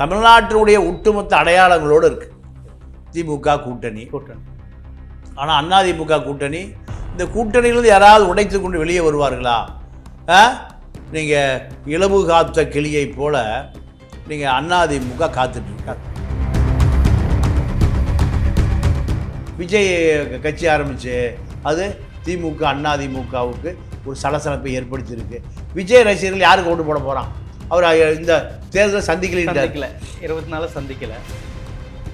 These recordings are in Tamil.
தமிழ்நாட்டினுடைய ஒட்டுமொத்த அடையாளங்களோடு இருக்கு. திமுக கூட்டணி. கூட்டணி. ஆனால் அதிமுக கூட்டணி. இந்த கூட்டணியிலிருந்து யாராவது உடைத்து கொண்டு வெளியே வருவார்களா? நீங்கள் இலவு காத்த கிளியை போல நீங்கள் அதிமுக காத்துட்டு இருக்காங்க. விஜய் கட்சி ஆரம்பிச்சு அது திமுக அதிமுகவுக்கு ஒரு சலசலப்பை ஏற்படுத்தியிருக்கு. விஜய் ரசிகர்கள் யாருக்கு ஓட்டு போட போகிறான் அவர் இந்த தேர்தலை சந்திக்கல இருபத்தி நாலு சந்திக்கல.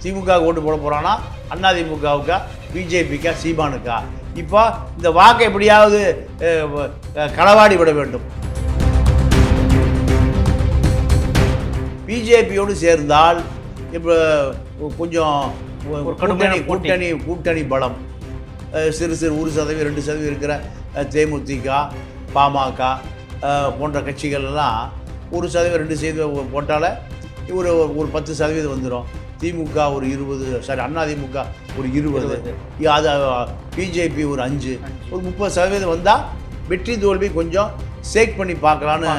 திமுக ஓட்டு போட போகிறான்னா அதிமுகவுக்கா பிஜேபிக்கா? சீமானுக்கா? இப்போ இந்த வாக்கை எப்படியாவது களவாடி விட வேண்டும். பிஜேபியோடு சேர்ந்தால் இப்போ கொஞ்சம் கூட்டணி. கூட்டணி கூட்டணி பலம். சிறு சிறு ஒரு சதவீதம் ரெண்டு சதவீதம் இருக்கிற தேமுதிக பாமக போன்ற கட்சிகள் எல்லாம் ஒரு சதவீதம் ரெண்டு சதவீதம் போட்டால ஒரு ஒரு பத்து சதவீதம் வந்துடும் திமுக ஒரு இருபது சாரி அதிமுக ஒரு இருபது. அது பிஜேபி ஒரு அஞ்சு. ஒரு முப்பது சதவீதம் வந்தால் வெற்றி தோல்வி கொஞ்சம் சேக் பண்ணி பார்க்கலான்னு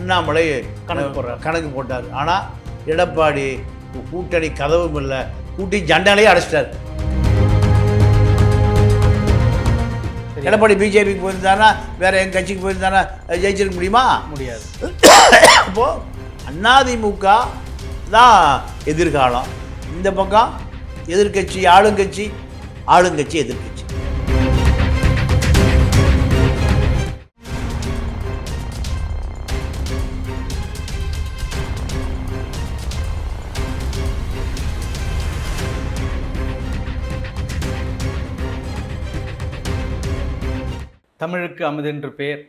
அண்ணாமலை கணக்கு போடுறார். கணக்கு போட்டார். ஆனால் எடப்பாடி கூட்டணி கதவும் இல்லை கூட்டி ஜண்டாலேயே அடைச்சிட்டார். எடப்பாடி பிஜேபிக்கு போயிருந்தானா வேற எங்க கட்சிக்கு போயிருந்தானா ஜெயிச்சிருக்க முடியுமா? முடியாது. அப்போ அதிமுக தான் எதிர்காலம். இந்த பக்கம் எதிர்க்கட்சி ஆளுங்கட்சி ஆளுங்கட்சி எதிர்க்கட்சி. தமிழுக்கு அமுதென்று பேர்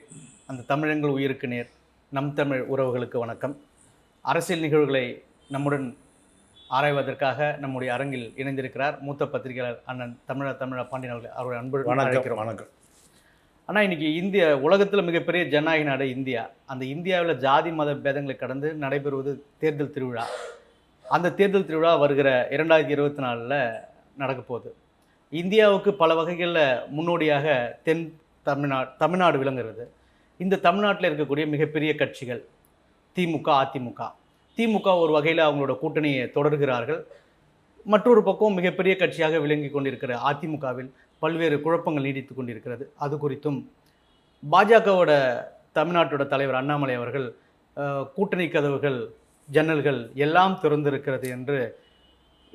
அந்த தமிழங்கள் உயிருக்கு நேர். நம் தமிழ் உறவுகளுக்கு வணக்கம். அரசியல் நிகழ்வுகளை நம்முடன் ஆராய்வதற்காக நம்முடைய அரங்கில் இணைந்திருக்கிறார் மூத்த பத்திரிகையாளர் அண்ணன் தமிழ தமிழ பாண்டியன் அவர்கள் அவருடைய அன்பு வணக்கம் வணக்கம். ஆனால் இன்னைக்கு இந்திய உலகத்தில் மிகப்பெரிய ஜனநாயக நாடு இந்தியா. அந்த இந்தியாவில் ஜாதி மத பேதங்களை கடந்து நடைபெறுவது தேர்தல் திருவிழா. அந்த தேர்தல் திருவிழா வருகிற இரண்டாயிரத்தி இருபத்தி நாலில் நடக்க போகுது. இந்தியாவுக்கு பல வகைகளில் முன்னோடியாக தென் தமிழ்நாடு தமிழ்நாடு விளங்குறது. இந்த தமிழ்நாட்டில் இருக்கக்கூடிய மிகப்பெரிய கட்சிகள் திமுக அதிமுக. திமுக ஒரு வகையில் அவங்களோட கூட்டணியை தொடர்கிறார்கள். மற்றொரு பக்கம் மிகப்பெரிய கட்சியாக விளங்கி கொண்டிருக்கிற அதிமுகவில் பல்வேறு குழப்பங்கள் நீடித்து கொண்டிருக்கிறது. அது குறித்தும் பாஜகவோட தமிழ்நாட்டோட தலைவர் அண்ணாமலை அவர்கள் கூட்டணி கதவுகள் ஜன்னல்கள் எல்லாம் திறந்திருக்கிறது என்று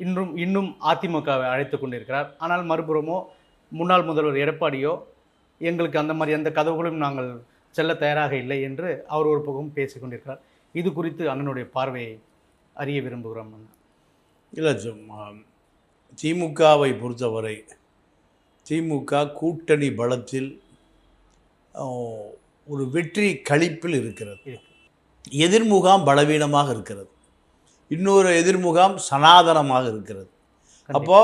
இன்றும் இன்னும் அதிமுகவை அழைத்து கொண்டிருக்கிறார். ஆனால் மறுபுறமோ முன்னாள் முதல்வர் எடப்பாடியோ எங்களுக்கு அந்த மாதிரி எந்த கதவுகளும் நாங்கள் செல்ல தயாராக இல்லை என்று அவர் ஒரு பக்கம் பேசிக் கொண்டிருக்கிறார். இது குறித்து அண்ணனுடைய பார்வையை அறிய விரும்புகிறோம் இல்லை திமுகவை பொறுத்தவரை திமுக கூட்டணி பலத்தில் ஒரு வெற்றி களிப்பில் இருக்கிறது. இருக்கு. எதிர்முகாம் பலவீனமாக இருக்கிறது. இன்னொரு எதிர்முகாம் சனாதனமாக இருக்கிறது. அப்போ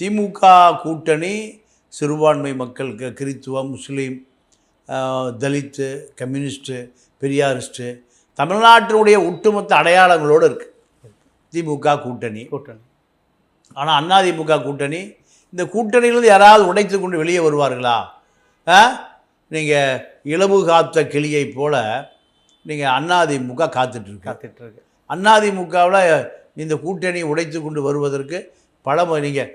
திமுக கூட்டணி சிறுபான்மை மக்கள் கிறித்துவம் முஸ்லீம் தலித்து கம்யூனிஸ்ட்டு பெரியாரிஸ்ட்டு தமிழ்நாட்டினுடைய ஒட்டுமொத்த அடையாளங்களோடு இருக்குது திமுக கூட்டணி. கூட்டணி. ஆனால் அதிமுக கூட்டணி இந்த கூட்டணியிலிருந்து யாராவது உடைத்து கொண்டு வெளியே வருவார்களா? நீங்கள் இலவு காத்த கிளியை போல நீங்கள் அதிமுக காத்துட்ருக்கு காத்துட்டு இருக்கு. அதிமுகவில் இந்த கூட்டணி உடைத்து கொண்டு வருவதற்கு பல நீங்கள்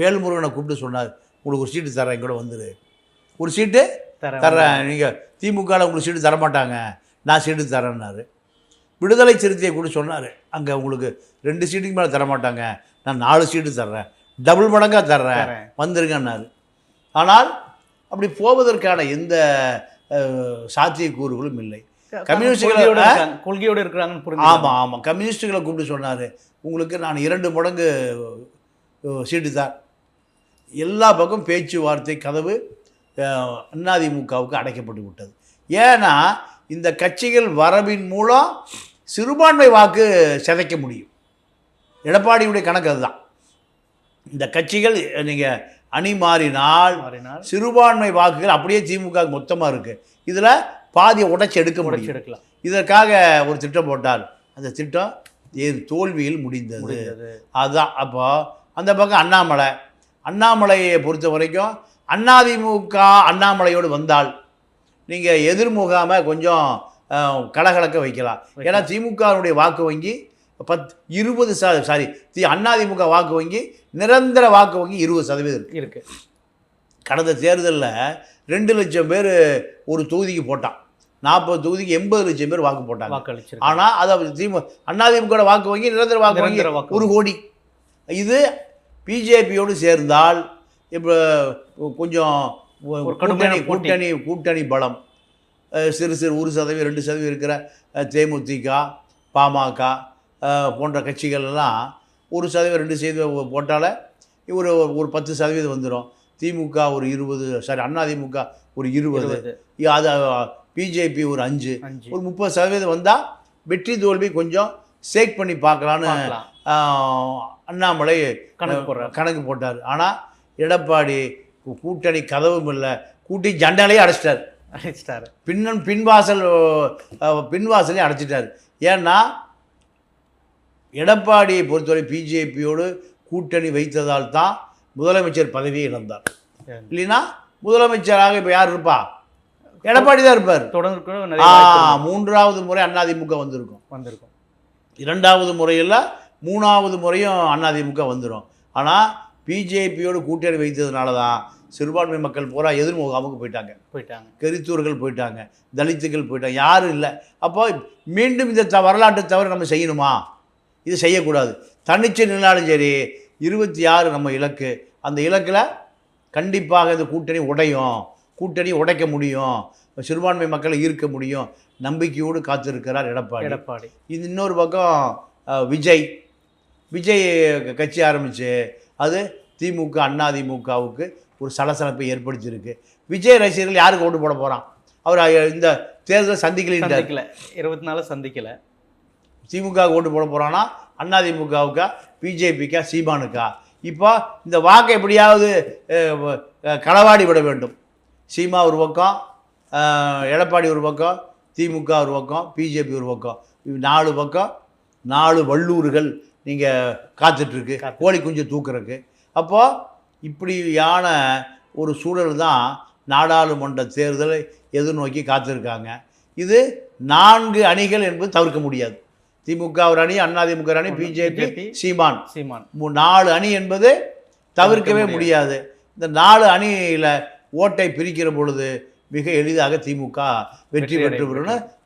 வேல்முருகனை கூப்பிட்டு சொன்னார். உங்களுக்கு ஒரு சீட்டு தரேன் கூட வந்துரு. ஒரு சீட்டு? தர தர்றேன். நீங்கள் திமுகவில் உங்களுக்கு சீட்டு தர மாட்டாங்க நான் சீட்டு தரேன்னாரு. விடுதலை சிறுத்தையை கூட சொன்னார். அங்கே உங்களுக்கு ரெண்டு சீட்டுக்கு மேலே தர மாட்டாங்க நான் நாலு சீட்டு தர்றேன். டபுள் மடங்காக தர்றேன். வந்துருங்கன்னாரு. ஆனால் அப்படி போவதற்கான எந்த சாத்தியக்கூறுகளும் இல்லை. கம்யூனிஸ்டுகளை- கொள்கையோட இருக்கிறாங்கன்னு புரிஞ்சு ஆமாம் ஆமாம் கம்யூனிஸ்ட்டுகளை கூப்பிட்டு சொன்னார். உங்களுக்கு நான் இரண்டு மடங்கு சீட்டு தான் எல்லா பக்கம் பேச்சுவார்த்தை கதவு அதிமுகவுக்கு அடைக்கப்பட்டு விட்டது. ஏன்னா இந்த கட்சிகள் வரவின் மூலம் சிறுபான்மை வாக்கு சிதைக்க முடியும். எடப்பாடியுடைய கணக்கு அதுதான். இந்த கட்சிகள் நீங்கள் அணி மாறினால் மாறினால் சிறுபான்மை வாக்குகள் அப்படியே திமுக மொத்தமாக இருக்குது இதில் பாதியை உடைச்சி எடுக்க முடியும் எடுக்கலாம். இதற்காக ஒரு திட்டம் போட்டார். அந்த திட்டம் ஏ- தோல்வியில் முடிந்தது? அதுதான். அப்போ அந்த பக்கம் அண்ணாமலை. அண்ணாமலையை பொறுத்த வரைக்கும் அண்ணாதிமுக அண்ணாமலையோடு வந்தால் நீங்கள் எதிர்முகாம கொஞ்சம் கலகலக்க வைக்கலாம். ஏன்னா திமுகவுடைய வாக்கு வங்கி பத் இருபது ச சாரி தி அதிமுக வாக்கு வங்கி நிரந்தர வாக்கு வங்கி இருபது சதவீதம் இருக்கு. இருக்கு. கடந்த தேர்தலில் ரெண்டு லட்சம் பேர் ஒரு தொகுதிக்கு போட்டான். நாற்பது தொகுதிக்கு எண்பது லட்சம் பேர் வாக்கு போட்டாங்க. வாக்களிச்சிருக்கு ஆனால் அது திமுக அதிமுக வாக்கு வங்கி நிரந்தர வாக்கு வங்கி ஒரு கோடி. இது பிஜேபியோடு சேர்ந்தால் இப்போ கொஞ்சம் கூட்டணி. கூட்டணி கூட்டணி பலம். சிறு சிறு ஒரு சதவீதம் ரெண்டு சதவீதம் இருக்கிற தேமுதிக பாமக போன்ற கட்சிகள் எல்லாம் ஒரு சதவீதம் ரெண்டு சதவீதம் போட்டால ஒரு ஒரு பத்து சதவீதம் வந்துடும் திமுக ஒரு இருபது சாரி அதிமுக ஒரு இருபது. அது பிஜேபி ஒரு அஞ்சு ஒரு முப்பது சதவீதம் வந்தால் வெற்றி தோல்வி கொஞ்சம் சேக் பண்ணி பார்க்கலான்னு அண்ணாமலை கணக்கு கணக்கு போட்டார். ஆனால் எடப்பாடி கூட்டணி கதவும் இல்லை. கூட்டி ஜண்டாலையே அடைச்சிட்டார். அடிச்சிட்டாரு. பின்னன் பின்வாசல் பின்வாசலையும் அடைச்சிட்டார். ஏன்னா எடப்பாடியை பொறுத்தவரை பிஜேபியோடு கூட்டணி வைத்ததால் தான் முதலமைச்சர் பதவியை இழந்தார். இல்லைன்னா முதலமைச்சராக இப்போ யார் இருப்பா? எடப்பாடி தான் இருப்பார் தொடர்ந்து மூன்றாவது முறை அதிமுக வந்திருக்கும். வந்திருக்கும். இரண்டாவது முறையில் மூணாவது முறையும் அதிமுக வந்துடும் ஆனால் பிஜேபியோடு கூட்டணி வைத்ததுனால தான் சிறுபான்மை மக்கள் பூரா எதிர்முகாமுக்கு போயிட்டாங்க. போயிட்டாங்க. கரித்தூர்கள் போயிட்டாங்க தலித்துகள் போயிட்டாங்க யாரும் இல்லை. அப்போ மீண்டும் இந்த த வரலாற்று தவறு நம்ம செய்யணுமா? இது செய்யக்கூடாது. தனிச்சு நின்னாலும் சரி இருபத்தி ஆறு நம்ம இலக்கு. அந்த இலக்கில் கண்டிப்பாக இந்த கூட்டணி உடையும். கூட்டணி உடைக்க முடியும். சிறுபான்மை மக்களை ஈர்க்க முடியும். நம்பிக்கையோடு காத்திருக்கிறார் எடப்பாடி. எடப்பாடி. இது இன்னொரு பக்கம் விஜய். விஜய் கட்சி ஆரம்பிச்சு அது திமுக அதிமுகவுக்கு ஒரு சலசலப்பை ஏற்படுத்தியிருக்கு. விஜய் ரசிகர்கள் யாருக்கு ஓட்டு போட போகிறான் அவர் இந்த தேர்தலை சந்திக்கலின்றார். சந்திக்கல. இருபத்தி நாலு சந்திக்கல. திமுக ஓட்டு போட போகிறான்னா அதிமுகவுக்கா பிஜேபிக்கா? சீமானுக்கா? இப்போ இந்த வாக்கை எப்படியாவது களவாடி விட வேண்டும். சீமா ஒரு பக்கம் எடப்பாடி ஒரு பக்கம் திமுக ஒரு பக்கம் பிஜேபி ஒரு பக்கம். நாலு பக்கம் நாலு வல்லூர்கள் நீங்கள் காத்துட்ருக்கு. கோழி குஞ்சு தூக்குறதுக்கு அப்போது இப்படியான ஒரு சூழல் தான் நாடாளுமன்ற தேர்தலை எதிர்நோக்கி காத்திருக்காங்க. இது நான்கு அணிகள் என்பது தவிர்க்க முடியாது. திமுக ஒரு அணி அதிமுக அணி பிஜேபி சீமான். சீமான். நாலு அணி என்பது தவிர்க்கவே தவிர்க்க முடியாது. இந்த நாலு அணியில் ஓட்டை பிரிக்கிற பொழுது மிக எளிதாக திமுக வெற்றி பெற்று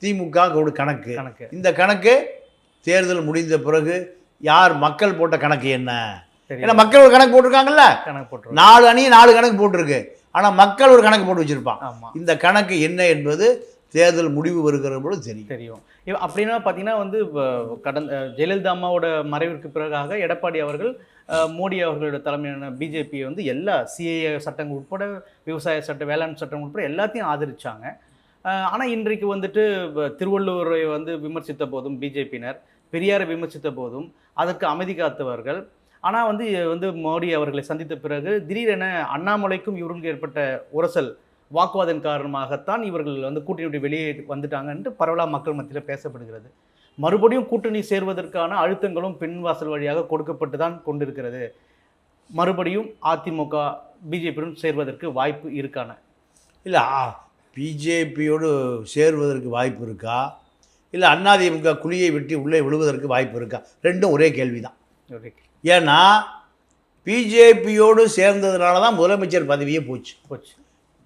திமுக ஒரு கணக்கு. இந்த கணக்கு தேர்தல் முடிந்த பிறகு யார் மக்கள் போட்ட கணக்கு என்ன? ஏன்னா மக்கள் ஒரு கணக்கு போட்டிருக்காங்கல்ல? கணக்கு நாலு அணி நாலு கணக்கு போட்டிருக்கு. ஆனால் மக்கள் ஒரு கணக்கு போட்டு வச்சிருப்பான். இந்த கணக்கு என்ன என்பது தேர்தல் முடிவு வருகிற பொழுது தெரியும். தெரியும். அப்படின்னா பார்த்தீங்கன்னா வந்து கடந்த ஜெயலலிதா அம்மாவோட மறைவிற்கு பிறகாக எடப்பாடி அவர்கள் மோடி அவர்களோட தலைமையான பிஜேபியை வந்து எல்லா சிஏஏ சட்டங்கள் உட்பட விவசாய சட்டம் வேளாண் சட்டம் உட்பட எல்லாத்தையும் ஆதரித்தாங்க ஆனால் இன்றைக்கு வந்துட்டு திருவள்ளுவரை வந்து விமர்சித்த போதும் பிஜேபியினர் பெரியாரை விமர்சித்த போதும் அதற்கு அமைதி காத்தவர்கள். ஆனால் வந்து வந்து மோடி அவர்களை சந்தித்த பிறகு திடீரென அண்ணாமலைக்கும் இவர்களுக்கு ஏற்பட்ட உரசல் வாக்குவாதம் காரணமாகத்தான் இவர்கள் வந்து கூட்டணி விட்டு வெளியே வந்துட்டாங்கன்ட்டு பரவலாக மக்கள் மத்தியில் பேசப்படுகிறது. மறுபடியும் கூட்டணி சேர்வதற்கான அழுத்தங்களும் பின்வாசல் வழியாக கொடுக்கப்பட்டு தான் கொண்டிருக்கிறது. மறுபடியும் அதிமுக பிஜேபியுடன் சேர்வதற்கு வாய்ப்பு இருக்கான? இல்லை பிஜேபியோடு சேருவதற்கு வாய்ப்பு இருக்கா? இல்லை அதிமுக குழியை வெட்டி உள்ளே விழுவதற்கு வாய்ப்பு இருக்கா? ரெண்டும் ஒரே கேள்வி. தான் ஏன்னா பிஜேபியோடு சேர்ந்ததுனால தான் முதலமைச்சர் பதவியே போச்சு. போச்சு.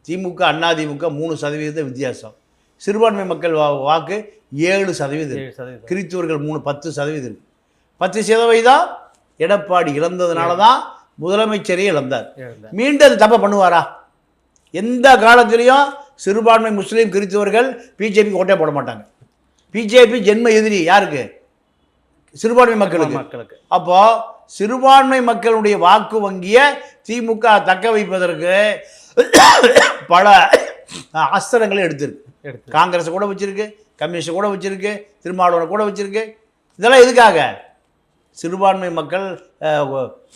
திமுக அதிமுக மூணு சதவீத வித்தியாசம். சிறுபான்மை மக்கள் வா வாக்கு ஏழு சதவீதம் கிறித்துவர்கள் மூணு பத்து சதவீதம் பத்து சதவீதம் எடப்பாடி இழந்ததுனால தான் முதலமைச்சரே இழந்தார். மீண்டும் அது தப்பை பண்ணுவாரா? எந்த காலத்திலையும் சிறுபான்மை முஸ்லீம் கிறிஸ்தவர்கள் பிஜேபி ஓட்டே போட மாட்டாங்க. பிஜேபி ஜென்ம எதிரி யாருக்கு? சிறுபான்மை மக்களுக்கு. மக்களுக்கு. அப்போ சிறுபான்மை மக்களுடைய வாக்கு வங்கியை திமுக தக்க வைப்பதற்கு பல அஸ்திரங்களை எடுத்திருக்கு. எடுத்து. காங்கிரஸ் கூட வச்சிருக்கு கம்யூனிஸ்ட் கூட வச்சிருக்கு திருமாவளவனை கூட வச்சிருக்கு. இதெல்லாம் எதுக்காக? சிறுபான்மை மக்கள்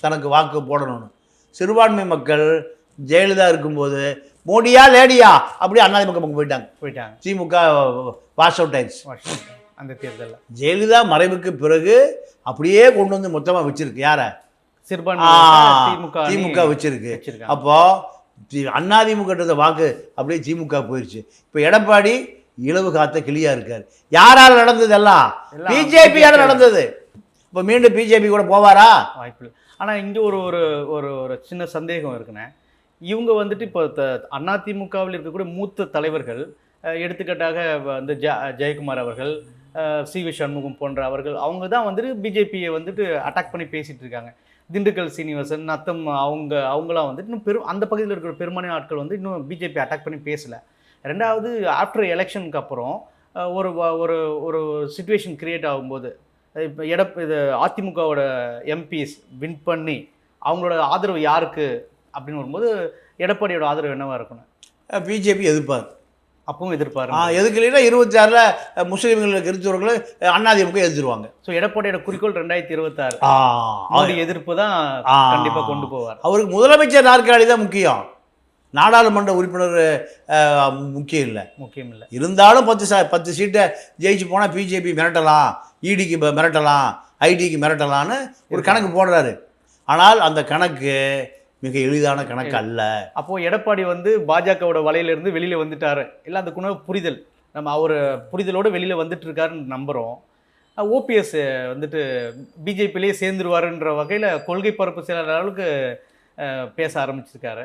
தனக்கு வாக்கு போடணும்னு. சிறுபான்மை மக்கள் ஜெயலலிதா இருக்கும்போது மோடியா லேடியா? அப்படியே அதிமுக பக்கம் போயிட்டாங்க. போயிட்டாங்க. திமுக வாஷ் அவுட் ஆயிடுச்சு. அந்த தேர்தலில். ஜெயலலிதா மறைவுக்கு பிறகு அப்படியே கொண்டு வந்து மொத்தமாக வச்சிருக்கு. யாரை? சிறுபான்மை திமுக திமுக வச்சிருக்கு. வச்சிருக்காங்க. அப்போ தி- அதிமுக இருந்த வாக்கு அப்படியே திமுக போயிடுச்சு இப்போ எடப்பாடி இலவு காத்த கிளியா இருக்கார். யாரால் நடந்தது எல்லாம்? எல்லாம் பிஜேபியால் நடந்தது? இப்போ மீண்டும் பிஜேபி கூட போவாரா? வாய்ப்பு இல்லை. ஆனால் இங்கே ஒரு ஒரு ஒரு ஒரு சின்ன சந்தேகம் இருக்குண்ணே. இவங்க வந்துட்டு இப்போ அதிமுகவில் இருக்கக்கூடிய மூத்த தலைவர்கள் எடுத்துக்காட்டாக வந்து ஜ ஜெயக்குமார் அவர்கள் சி வி சண்முகம் போன்ற அவர்கள் அவங்க தான் வந்துட்டு பிஜேபியை வந்துட்டு அட்டாக் பண்ணி பேசிட்டு இருக்காங்க. திண்டுக்கல் சீனிவாசன் நத்தம் அவங்க அவங்களாம் வந்து இன்னும் பெரும் அந்த பகுதியில் இருக்கிற பெரும்பாலான ஆட்கள் வந்து இன்னும் பிஜேபி அட்டாக் பண்ணி பேசலை. ரெண்டாவது ஆஃப்டர் எலெக்ஷனுக்கு அப்புறம் ஒரு ஒரு ஒரு சுச்சுவேஷன் கிரியேட் ஆகும்போது இப்போ எடப் இது அதிமுகவோட எம்பிஸ் வின் பண்ணி அவங்களோட ஆதரவு யாருக்கு? அப்படின்னு வரும்போது எடப்பாடியோட ஆதரவு என்னவாக இருக்கணும்? பிஜேபி எதிர்ப்பார் அப்பவும் எதிர்ப்பாரு எதுக்கு இல்லைன்னா இருபத்தி ஆறில் முஸ்லீம்கள் கிறிஸ்தவர்கள் அதிமுக எதிர்த்துருவாங்க. ஸோ எடப்பாடியோட குறிக்கோள் ரெண்டாயிரத்தி இருபத்தாறு. மோடி எதிர்ப்பு தான் ஆ. கண்டிப்பா கொண்டு போவார். அவருக்கு முதலமைச்சர் நாற்காலி தான் முக்கியம். நாடாளுமன்ற உறுப்பினர் முக்கியம் இல்லை. முக்கியம் இல்லை. இருந்தாலும் பத்து ச பத்து சீட்டை ஜெயிச்சு போனால் பிஜேபி மிரட்டலாம் இடிக்கு மிரட்டலாம் ஐடிக்கு மிரட்டலான்னு ஒரு கணக்கு போடுறாரு. ஆனால் அந்த கணக்கு மிக எளிதான கணக்கு அல்ல. அப்போ எடப்பாடி வந்து பாஜகவோட வலையில இருந்து வெளியில வந்துட்டாரு. இல்லை அந்த குண புரிதல். நம்ம அவர் புரிதலோட வெளியில வந்துட்டு இருக்காருன்னு நம்புறோம் ஓபிஎஸ் வந்துட்டு பிஜேபிலேயே சேர்ந்துருவாருன்ற வகையில கொள்கை பரப்பு செயலாளர் அளவுக்கு பேச ஆரம்பிச்சிருக்காரு.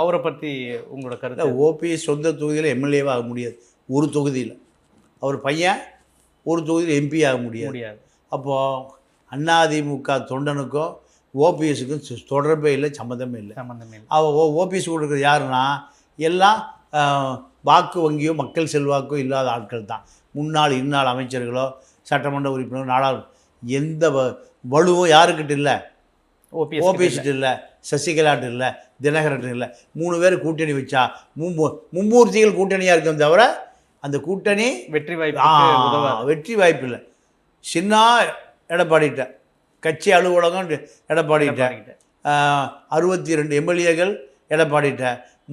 அவரை பத்தி உங்களோட கருத்து? ஓபிஎஸ் சொந்த தொகுதியில் எம்எல்ஏவாக ஆக முடியாது. ஒரு தொகுதியில். அவர் பையன் ஒரு தொகுதியில் எம்பி ஆக முடியாது. முடியாது. அப்போது அதிமுக தொண்டனுக்கும் ஓபிஎஸ்க்கும் தொடர்பே இல்லை சம்மந்தமே இல்லை. சம்பந்தமே இல்லை. அவ ஓ ஓபிஎஸ் கொடுக்குறது யாருன்னா எல்லாம் வாக்கு வங்கியோ மக்கள் செல்வாக்கோ இல்லாத ஆட்கள் தான். முன்னாள் இந்நாள் அமைச்சர்களோ சட்டமன்ற உறுப்பினரோ நாடாளு எந்த வ- வலுவும் யாருக்கிட்ட இல்லை? ஓபிஎஸ் ஓபிஎஸ்கிட்ட இல்லை. சசிகலாட்டு இல்லை. தினகரன் இல்லை. மூணு பேர் கூட்டணி வச்சா மும்மூ மும்மூர்த்திகள் கூட்டணியாக இருக்கும் தவிர அந்த கூட்டணி வெற்றி வாய்ப்பு வெற்றி வாய்ப்பு இல்லை. சின்ன எடப்பாடிட்ட கட்சி அலுவலகம் எடப்பாடிகிட்ட. அறுபத்தி ரெண்டு எம்எல்ஏகள் எடப்பாடிட்ட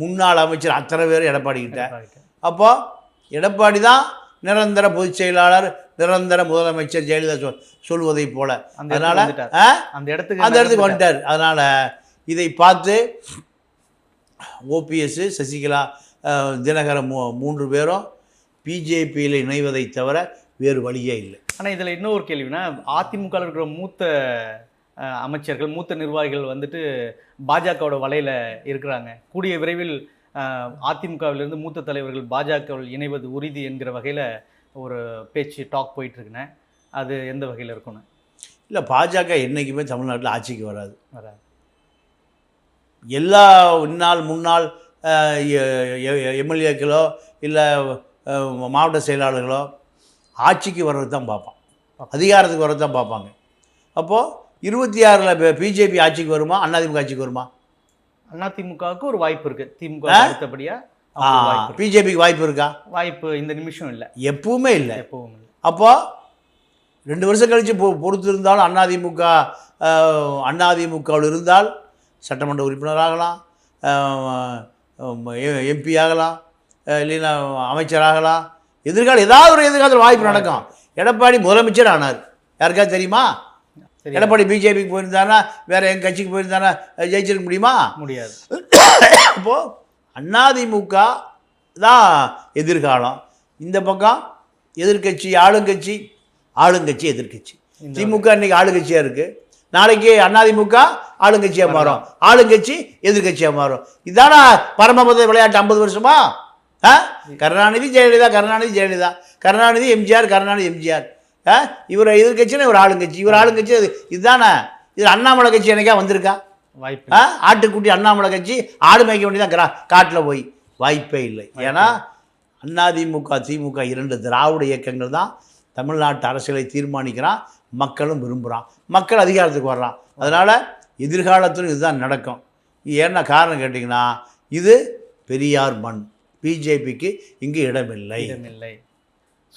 முன்னாள் அமைச்சர் அத்தனை பேர் எடப்பாடிக்கிட்ட எடப்பாடிகிட்ட. அப்போ எடப்பாடி தான் நிரந்தர பொதுச் செயலாளர் நிரந்தர முதலமைச்சர் ஜெயலலிதா சொல் சொல்வதைப் போல அதனால? அந்த இடத்துக்கு அந்த இடத்துக்கு. வந்துட்டார் அதனால் இதை பார்த்து ஓபிஎஸ் சசிகலா தினகரன் மூ மூன்று பேரும் பிஜேபியில் இணைவதை தவிர வேறு வழியே இல்லை ஆனா இதுல இன்னொரு கேள்வினா அதிமுக ல இருக்கிற மூத்த அமைச்சர்கள் மூத்த நிர்வாகிகள் வந்துட்டு பாஜகவோட வலையில இருக்கிறாங்க. கூடிய விரைவில் அதிமுகவிலிருந்து மூத்த தலைவர்கள் பாஜகவில் இணைவது உறுதி என்கிற வகையில ஒரு பேச்சு டாக் போயிட்டு இருக்குண்ணே அது எந்த வகையில இருக்கும்னு? இல்லை பாஜக என்றைக்குமே தமிழ்நாட்டில் ஆட்சிக்கு வராது. வராது. எல்லா இந்நாள் முன்னாள் எம்எல்ஏக்களோ இல்லை மாவட்ட செயலாளர்களோ ஆட்சிக்கு வர்றது தான் பார்ப்பான். அதிகாரத்துக்கு வர்றது தான் பார்ப்பாங்க. அப்போது இருபத்தி ஆறில் பிஜேபி ஆட்சிக்கு வருமா? அதிமுக ஆட்சிக்கு வருமா? அதிமுகவுக்கு ஒரு வாய்ப்பு இருக்கு. திமுக ஆ? அடுத்தபடியா அவங்களுக்கு வாய்ப்பு இருக்கு. பிஜேபிக்கு வாய்ப்பு இருக்கா? வாய்ப்பு இந்த நிமிஷம் இல்லை. எப்பவுமே இல்லை. எப்பவும் இல்லை. அப்போ ரெண்டு வருஷம் கழித்து பொ பொறுத்து இருந்தாலும் அதிமுக அதிமுகவில் இருந்தால் சட்டமன்ற உறுப்பினராகலாம் எம்பி ஆகலாம் இல்லைன்னா அமைச்சராகலாம் எதிர்காலம் ஏதாவது ஒரு எதிர்காலத்தில் வாய்ப்பு நடக்கும். எடப்பாடி முதலமைச்சர் ஆனார். யாருக்காவது தெரியுமா? எடப்பாடி பிஜேபிக்கு போயிருந்தானா வேற எங்கள் கட்சிக்கு போயிருந்தானா அஹ் ஜெயிச்சிருக்க முடியுமா? முடியாது. அப்போது அதிமுக தான் எதிர்காலம். இந்த பக்கம் எதிர்க்கட்சி ஆளுங்கட்சி ஆளுங்கட்சி எதிர்க்கட்சி இந்த திமுக இன்னைக்கு ஆளுங்கட்சியாக இருக்குது நாளைக்கு அதிமுக ஆளுங்கட்சியாக மாறும். ஆளுங்கட்சி எதிர்க்கட்சியாக மாறும். இதானா பரமபத விளையாட்டு ஐம்பது வருஷமா? கருணாநிதி ஜெயலலிதா கருணாநிதி ஜெயலலிதா. கருணாநிதி எம்ஜிஆர் கருணாநிதி எம்ஜிஆர். ஆ? இவர் எதிர்க்கட்சினா இவர் ஆளுங்கட்சி. இவர் ஆளுங்கட்சி அது இதுதானே? இது அண்ணாமலை கட்சி என்னைக்கா வந்திருக்கா? வாய்ப்பு ஆ? ஆட்டுக்குட்டி அண்ணாமலை கட்சி ஆடு மேய்க்க வேண்டியதான் கிரா காட்டில் போய். வாய்ப்பே இல்லை. ஏன்னா அதிமுக திமுக இரண்டு திராவிட இயக்கங்கள் தான் தமிழ்நாட்டு அரசியலை தீர்மானிக்கிறான். மக்களும் விரும்புகிறான் மக்கள் அதிகாரத்துக்கு வர்றான். அதனால் எதிர்காலத்திலும் இதுதான் நடக்கும். ஏன்னா காரணம் கேட்டிங்கன்னா இது பெரியார் மண். பிஜேபிக்கு இங்கு இடமில்லை. இடமில்லை.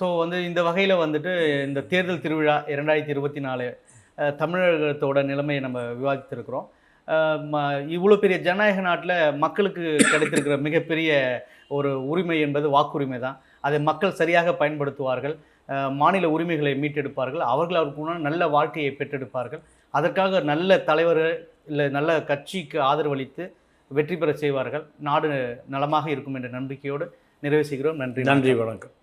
ஸோ வந்து இந்த வகையில் வந்துட்டு இந்த தேர்தல் திருவிழா இரண்டாயிரத்தி இருபத்தி நாலு தமிழகத்தோட நிலைமையை நம்ம விவாதித்திருக்கிறோம். ம- இவ்வளோ பெரிய ஜனநாயக நாட்டில் மக்களுக்கு கிடைத்திருக்கிற மிகப்பெரிய ஒரு உரிமை என்பது வாக்குரிமை தான். அதை மக்கள் சரியாக பயன்படுத்துவார்கள். மாநில உரிமைகளை மீட்டெடுப்பார்கள். அவர்கள் அவருக்கு நல்ல வாழ்க்கையை பெற்றெடுப்பார்கள். அதற்காக நல்ல தலைவர் இல்லை நல்ல கட்சிக்கு ஆதரவளித்து வெற்றி பெற செய்வார்கள். நாடு நலமாக இருக்கும் என்ற நம்பிக்கையோடு நிறைவு செய்கிறோம். நன்றி நன்றி வணக்கம்.